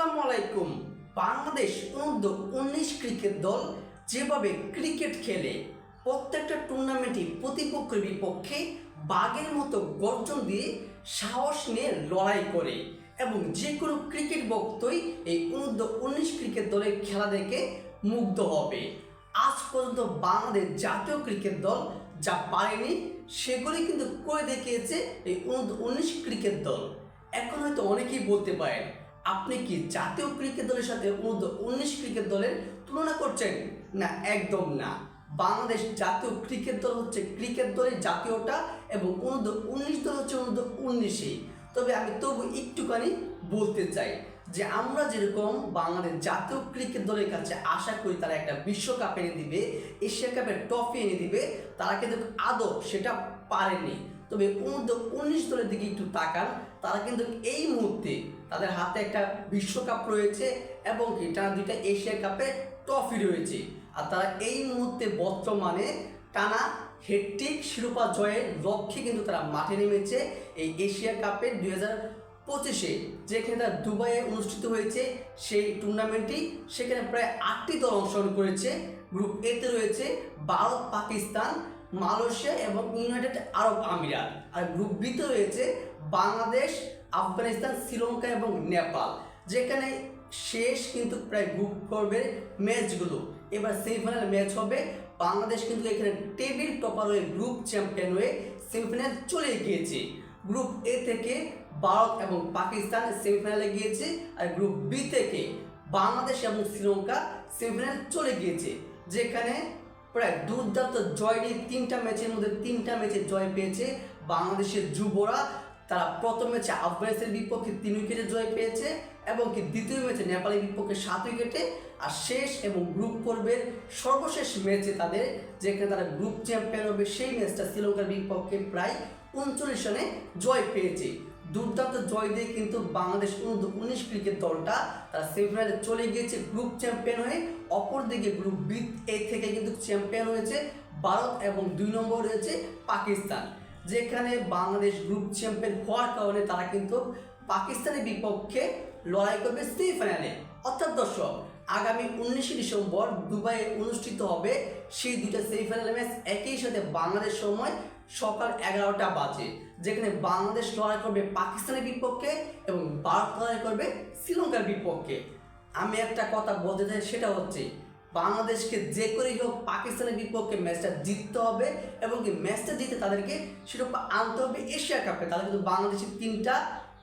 আসসালামু আলাইকুম। বাংলাদেশ অনূর্ধ্ব উনিশ ক্রিকেট দল যেভাবে ক্রিকেট খেলে, প্রত্যেকটা টুর্নামেন্টে প্রতিপক্ষের বিপক্ষে বাঘের মতো গর্জন দিয়ে সাহস নিয়ে লড়াই করে এবং যে কোনো ক্রিকেট ভক্তই এই অনূর্ধ্ব উনিশ ক্রিকেট দলের খেলা দেখে মুগ্ধ হবে। আজ পর্যন্ত বাংলাদেশ জাতীয় ক্রিকেট দল যা পারেনি, সেগুলি কিন্তু করে দেখিয়েছে এই অনূর্ধ্ব উনিশ ক্রিকেট দল। এখন হয়তো অনেকেই বলতে পারেন আপনি কি জাতীয় ক্রিকেট দলের সাথে অনূর্ধ্ব উনিশ ক্রিকেট দলের তুলনা করছেন? না, একদম না। বাংলাদেশ জাতীয় ক্রিকেট দল হচ্ছে ক্রিকেট দলের জাতীয়টা এবং অনূর্ধ্ব উনিশ দল হচ্ছে অনূর্ধ্ব উনিশে। তবে আমি তবু একটুখানি বলতে চাই যে আমরা যেরকম বাংলাদেশ জাতীয় ক্রিকেট দলের কাছে আশা করি তারা একটা বিশ্বকাপ এনে দিবে, এশিয়া কাপের ট্রফি এনে দিবে, তারা কিন্তু আদৌ সেটা পারেনি তবে উনিশ দলের দিকে একটু তাকান, তারা কিন্তু এই মুহূর্তে তাদের হাতে একটা বিশ্বকাপ রয়েছে এবং কি টানা দুইটা এশিয়া কাপের ট্রফি রয়েছে। আর তারা এই মুহূর্তে বর্তমানে টানা হেট্রিক শিরোপা জয়ের লক্ষ্যে কিন্তু তারা মাঠে নেমেছে এই এশিয়া কাপের দুই হাজার পঁচিশে, যেখানে তারা দুবাইয়ে অনুষ্ঠিত হয়েছে সেই টুর্নামেন্টটি সেখানে প্রায় আটটি দল অংশগ্রহণ করেছে। গ্রুপ এতে রয়েছে ভারত, পাকিস্তান মালয়েশিয়া এবং ইউনাইটেড আরব আমিরাত। আর গ্রুপ বি বিতে রয়েছে বাংলাদেশ, আফগানিস্তান, শ্রীলঙ্কা এবং নেপাল, যেখানে শেষ কিন্তু প্রায় গ্রুপ পর্বের ম্যাচগুলো। এবার সেমিফাইনাল ম্যাচ হবে। বাংলাদেশ কিন্তু এখানে টেবিল টপার হয়ে গ্রুপ চ্যাম্পিয়ন হয়ে সেমিফাইনাল চলে গিয়েছে। গ্রুপ এ থেকে ভারত এবং পাকিস্তান সেমিফাইনালে গিয়েছে। আর গ্রুপ বি থেকে বাংলাদেশ এবং শ্রীলঙ্কা সেমিফাইনাল চলে গিয়েছে, যেখানে প্রায় দুর্দান্ত জয় নিয়ে তিনটা ম্যাচের মধ্যে তিনটা ম্যাচে জয় পেয়েছে বাংলাদেশের যুবরা। তারা প্রথম ম্যাচে আফগানিস্তানের বিপক্ষে তিন উইকেটে জয় পেয়েছে এবং কি দ্বিতীয় ম্যাচে নেপালের বিপক্ষে সাত উইকেটে। আর শেষ এবং গ্রুপ পর্বের সর্বশেষ ম্যাচে তাদের, যেখানে তারা গ্রুপ চ্যাম্পিয়ন হবে, সেই ম্যাচটা শ্রীলঙ্কার বিপক্ষে প্রায় উনচল্লিশ রানে জয় পেয়েছে। দুর্দান্ত জয় দিয়ে কিন্তু বাংলাদেশ উনিশ ক্রিকেট দলটা তারা সেমিফাইনালে চলে গিয়েছে। গ্রুপ চ্যাম্পিয়ন হয়ে অপরদিকে গ্রুপ বি এ থেকে কিন্তু চ্যাম্পিয়ন হয়েছে ভারত এবং দুই নম্বর রয়েছে পাকিস্তান। যেখানে বাংলাদেশ গ্রুপ চ্যাম্পিয়ন হওয়ার কারণে তারা কিন্তু পাকিস্তানের বিপক্ষে লড়াই করবে সেমিফাইনালে অর্থাৎ দর্শক, আগামী উনিশে ডিসেম্বর দুবাইয়ে অনুষ্ঠিত হবে সেই দুইটা সেমিফাইনাল ম্যাচ একই সাথে বাংলাদেশ সময় সকাল এগারোটা বাজে, যেখানে বাংলাদেশ লড়াই করবে পাকিস্তানের বিপক্ষে এবং ভারত লড়াই করবে শ্রীলঙ্কার বিপক্ষে। আমি একটা কথা বলতে চাই, সেটা হচ্ছে বাংলাদেশকে যে করেই হোক পাকিস্তানের বিপক্ষে ম্যাচটা জিততে হবে এবং কি ম্যাচটা জিতে তাদেরকে শিরোপা আনতে হবে এশিয়া কাপে। তাহলে কিন্তু বাংলাদেশের তিনটা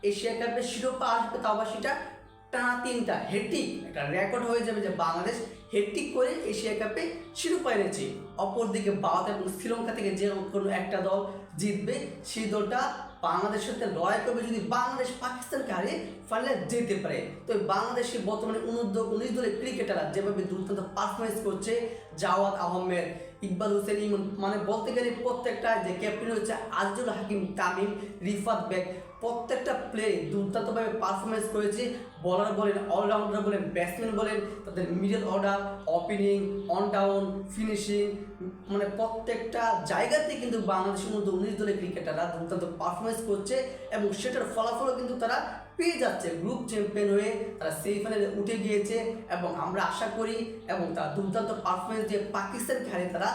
এশিয়া কাপের শিরোপা আসবে তাও সেটা টানা তিনটা হেট্রিক একটা রেকর্ড হয়ে যাবে যে বাংলাদেশ হেট্রিক করে এশিয়া কাপে শিরোপা এনেছে। অপরদিকে ভারত এবং শ্রীলঙ্কা থেকে যে কোনো একটা দল জিতবে, সেই দলটা বাংলাদেশের সাথে লড়াই করবে যদি বাংলাদেশ পাকিস্তানকে হারিয়ে ফাইনালে যেতে পারে। তো বাংলাদেশে বর্তমানে অনূর্ধ্ব উনিশ দলের ক্রিকেটাররা যেভাবে দুর্দান্ত পারফরমেন্স করছে জাওয়াদ আহমেদ, ইকবাল হোসেন ইমন মানে বলতে গেলে প্রত্যেকটা যে ক্যাপ্টেন হচ্ছে আজুল হাকিম, তামিম, রিফাত বেগ, প্রত্যেকটা প্লে দুর্দান্তভাবে পারফরমেন্স করেছে। বলার বলেন অলরাউন্ডার বলেন ব্যাটসম্যান বলেন, তাদের middle order opening one down finishing মানে প্রত্যেকটা জায়গাতে কিন্তু বাংলাদেশের মধ্যে উনিশ দলের ক্রিকেটাররা দুর্দান্ত পারফরমেন্স করছে এবং সেটার ফলাফলও কিন্তু তারা পেয়ে যাচ্ছে গ্রুপ চ্যাম্পিয়ন হয়ে তারা সেমিফাইনালে উঠে গিয়েছে এবং আমরা আশা করি এবং তারা দুর্দান্ত পারফরমেন্স দিয়ে পাকিস্তানকে হারিয়ে তারা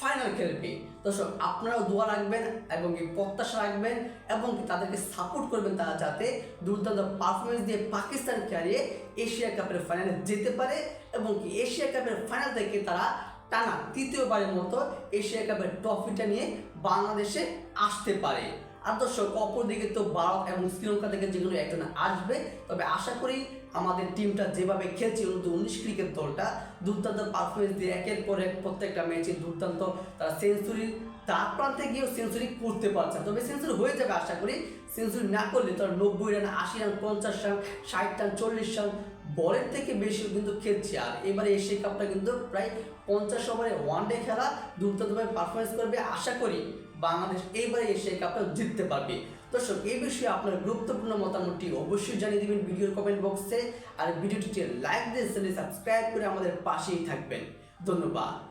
ফাইনাল খেলবে। দর্শক, আপনারাও দোয়া রাখবেন এবং কি প্রত্যাশা রাখবেন এবং তাদেরকে সাপোর্ট করবেন তারা যাতে দুর্দান্ত পারফরমেন্স দিয়ে পাকিস্তানকে হারিয়ে এশিয়া কাপের ফাইনালে যেতে পারে এবং কি এশিয়া কাপের ফাইনাল থেকে তারা টানা তৃতীয়বারের মতো এশিয়া কাপের ট্রফিটা নিয়ে বাংলাদেশে আসতে পারে। কপর অপরদিকে তো ভারত এবং শ্রীলঙ্কা থেকে যেগুলো একজন আসবে, তবে আশা করি আমাদের টিমটা যেভাবে খেলছে উনিশ উনিশ ক্রিকেট দলটা, দুর্দান্ত পারফরমেন্স দিয়ে একের পর এক প্রত্যেকটা ম্যাচে দুর্দান্ত, তারা সেঞ্চুরি তার প্রান্তে গিয়েও সেঞ্চুরি করতে পারছে তবে সেঞ্চুরি হয়ে যাবে আশা করি। সেঞ্চুরি না করলে তারা নব্বই রান, আশি রান, পঞ্চাশ রান, ষাট রান, চল্লিশ রান, বলের থেকে বেশি কিন্তু খেলছে। আর এবারে এশিয়া কাপটা কিন্তু প্রায় পঞ্চাশ ওভারে ওয়ান ডে খেলা, দুর্দান্তভাবে পারফরমেন্স করবে। আশা করি বাংলাদেশ এইবারে এশিয়া কাপটা জিততে পারবে। দর্শক, এই বিষয়ে আপনার গুরুত্বপূর্ণ মতামতটি অবশ্যই জানিয়ে দেবেন ভিডিওর কমেন্ট বক্সে আর ভিডিওটিতে লাইক দিয়ে সাবস্ক্রাইব করে আমাদের পাশেই থাকবেন। ধন্যবাদ।